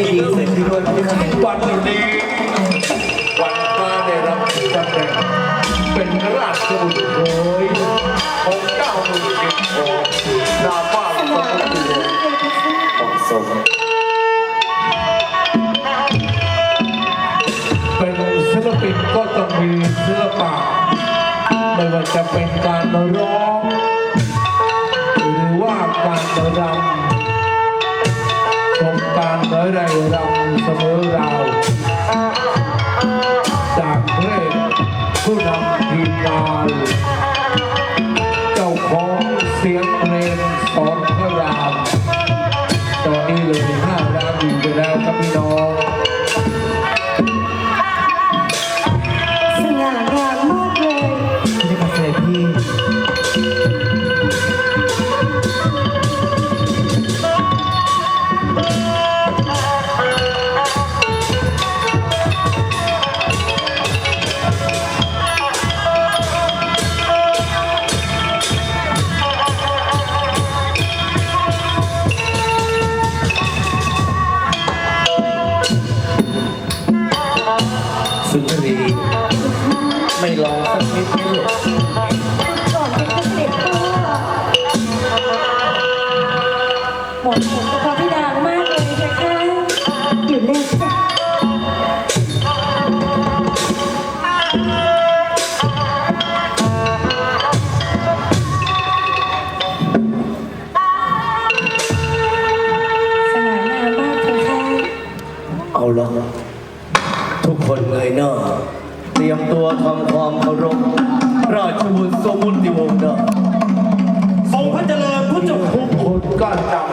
ยินดีด้วยครับวันนี้วันป้าได้รับตำแหน่งเป็นราชบุตรโอยของเจ้าเมืองเก็บโอดาบ้าของตัวของสมเป็นศิลปินก็ต้องมีศิลปะไม่ว่าจะเป็นการร้อง หรือว่าการรำ การเมื่อรำเสมอเราจากเพลงผู้นำทีมงานเจ้าของเสียงเพลงสอนพระราม ตอนนี้เลยห้าร้านอยู่ไปแล้วครับพี่น้อง สุนทรีไม่ลองสักนิดไม่หลบก่อนเป็นเกษตรพ่อหมดผมกับพระพิดามากเลยนะคะอยู่เล่นจ้ะสง่างามมากเลยค่ะเอาละ ทุกคนเงยหน้าเตรียมตัวทำความเคารพราชบุตรสมุติวงศ์นะทรงพระเจริญพุทธเจ้าทุกคนก็จำ